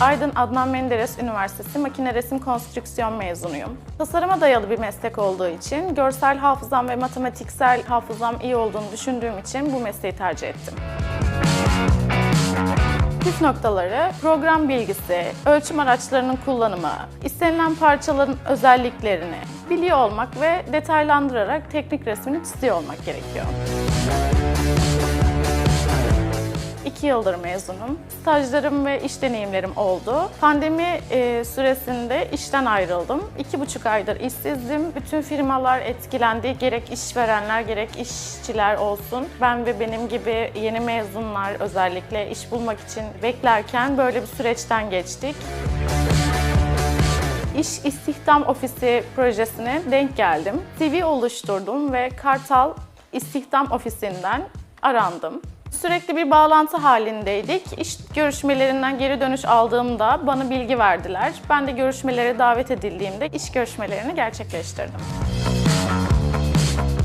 Aydın Adnan Menderes Üniversitesi Makine Resim Konstrüksiyon mezunuyum. Tasarıma dayalı bir meslek olduğu için, görsel hafızam ve matematiksel hafızam iyi olduğunu düşündüğüm için bu mesleği tercih ettim. Püf noktaları, program bilgisi, ölçüm araçlarının kullanımı, istenilen parçaların özelliklerini biliyor olmak ve detaylandırarak teknik resmini çiziyor olmak gerekiyor. İki yıldır mezunum. Stajlarım ve iş deneyimlerim oldu. Pandemi e, süresinde işten ayrıldım. İki buçuk aydır işsizdim. Bütün firmalar etkilendi. Gerek işverenler gerek işçiler olsun. Ben ve benim gibi yeni mezunlar özellikle iş bulmak için beklerken böyle bir süreçten geçtik. İş İstihdam Ofisi projesine denk geldim. CV oluşturdum ve Kartal İstihdam Ofisi'nden arandım. Sürekli bir bağlantı halindeydik. İş görüşmelerinden geri dönüş aldığımda bana bilgi verdiler. Ben de görüşmelere davet edildiğimde iş görüşmelerini gerçekleştirdim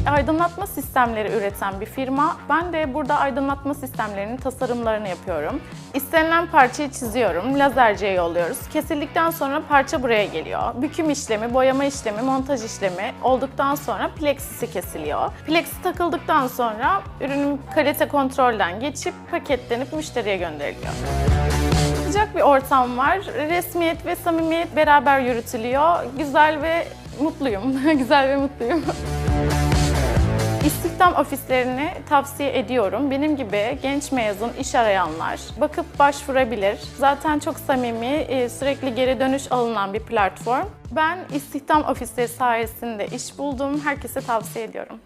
aydınlatma sistemleri üreten bir firma. Ben de burada aydınlatma sistemlerinin tasarımlarını yapıyorum. İstenilen parçayı çiziyorum, lazerciye yolluyoruz. Kesildikten sonra parça buraya geliyor. Büküm işlemi, boyama işlemi, montaj işlemi olduktan sonra plexisi kesiliyor. Plexi takıldıktan sonra ürünün kalite kontrolden geçip paketlenip müşteriye gönderiliyor. Sıcak bir ortam var. Resmiyet ve samimiyet beraber yürütülüyor. Güzel ve mutluyum. Güzel ve mutluyum. İstihdam ofislerini tavsiye ediyorum. Benim gibi genç mezun iş arayanlar bakıp başvurabilir. Zaten çok samimi, e, sürekli geri dönüş alınan bir platform. Ben istihdam ofisleri sayesinde iş buldum. Herkese tavsiye ediyorum.